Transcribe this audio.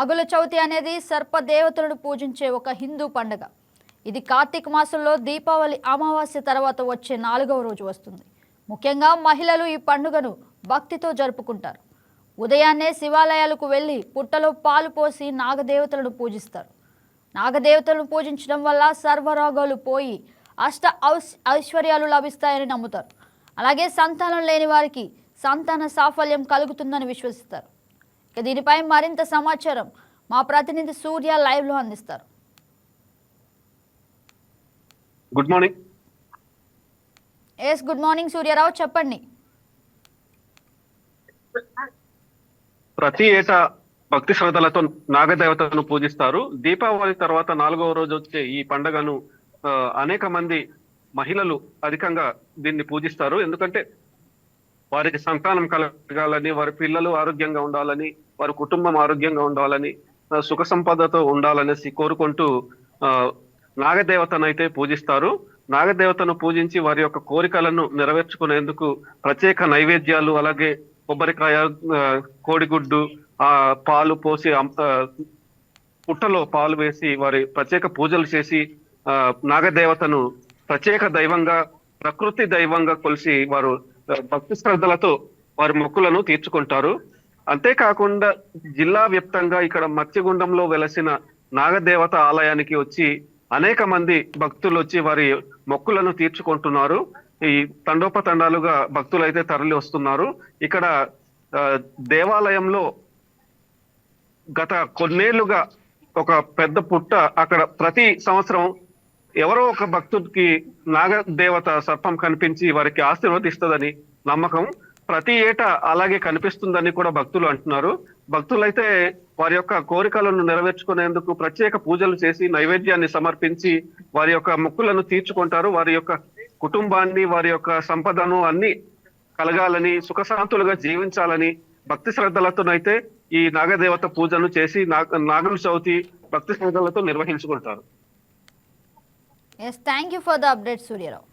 నాగుల చవితి అనేది సర్పదేవతలను పూజించే ఒక హిందూ పండుగ. ఇది కార్తీక మాసంలో దీపావళి అమావాస్య తర్వాత వచ్చే నాలుగవ రోజు వస్తుంది. ముఖ్యంగా మహిళలు ఈ పండుగను భక్తితో జరుపుకుంటారు. ఉదయాన్నే శివాలయాలకు వెళ్ళి పుట్టలో పాలు పోసి నాగదేవతలను పూజిస్తారు. నాగదేవతలను పూజించడం వల్ల సర్వరోగాలు పోయి అష్ట ఐశ్వర్యాలు లభిస్తాయని నమ్ముతారు. అలాగే సంతానం లేని వారికి సంతాన సాఫల్యం కలుగుతుందని విశ్వసిస్తారు. దీనిపై మరింత సమాచారం మా ప్రతినిధి సూర్య లైవ్లో అందిస్తారు. Good morning yes good morning Suryarao చెప్పండి. ప్రతి ఏటా భక్తి శ్రద్ధలతో నాగదేవతను పూజిస్తారు. దీపావళి తర్వాత నాలుగవ రోజు వచ్చే ఈ పండుగను అనేక మంది మహిళలు అధికంగా దీన్ని పూజిస్తారు. ఎందుకంటే వారికి సంతానం కలగాలని వారి పిల్లలు ఆరోగ్యంగా ఉండాలని వారి కుటుంబం ఆరోగ్యంగా ఉండాలని సుఖ సంపదతో ఉండాలనేసి కోరుకుంటూ నాగదేవతను అయితే పూజిస్తారు. నాగదేవతను పూజించి వారి యొక్క కోరికలను నెరవేర్చుకునేందుకు ప్రత్యేక నైవేద్యాలు అలాగే కొబ్బరికాయ కోడిగుడ్డు ఆ పాలు పోసి పుట్టలో పాలు వేసి వారి ప్రత్యేక పూజలు చేసి ఆ, నాగదేవతను ప్రత్యేక దైవంగా ప్రకృతి దైవంగా కొలిసి వారు భక్తి శ్రద్ధలతో వారి మొక్కులను తీర్చుకుంటారు. అంతేకాకుండా జిల్లా వ్యాప్తంగా ఇక్కడ మత్స్యగుండంలో వెలసిన నాగదేవత ఆలయానికి వచ్చి అనేక మంది భక్తులు వచ్చి వారి మొక్కులను తీర్చుకుంటున్నారు. ఈ తండోపతండాలుగా భక్తులు అయితే తరలి వస్తున్నారు. ఇక్కడ దేవాలయంలో గత కొన్నేళ్ళుగా ఒక పెద్ద పుట్ట అక్కడ ప్రతి సంవత్సరం ఎవరో ఒక భక్తుడికి నాగదేవత సర్పం కనిపించి వారికి ఆశీర్వదిస్తుందని నమ్మకం ప్రతి ఏటా అలాగే కనిపిస్తుందని కూడా భక్తులు అంటున్నారు. భక్తులైతే వారి యొక్క కోరికలను నెరవేర్చుకునేందుకు ప్రత్యేక పూజలు చేసి నైవేద్యాన్ని సమర్పించి వారి యొక్క మొక్కులను తీర్చుకుంటారు. వారి యొక్క కుటుంబాన్ని వారి యొక్క సంపదను అన్ని కలగాలని సుఖశాంతులుగా జీవించాలని భక్తి శ్రద్ధలతోనైతే ఈ నాగదేవత పూజను చేసి నాగ నాగం చవితి భక్తి శ్రద్ధలతో నిర్వహించుకుంటారు. Yes, thank you for the update, Surya Rao.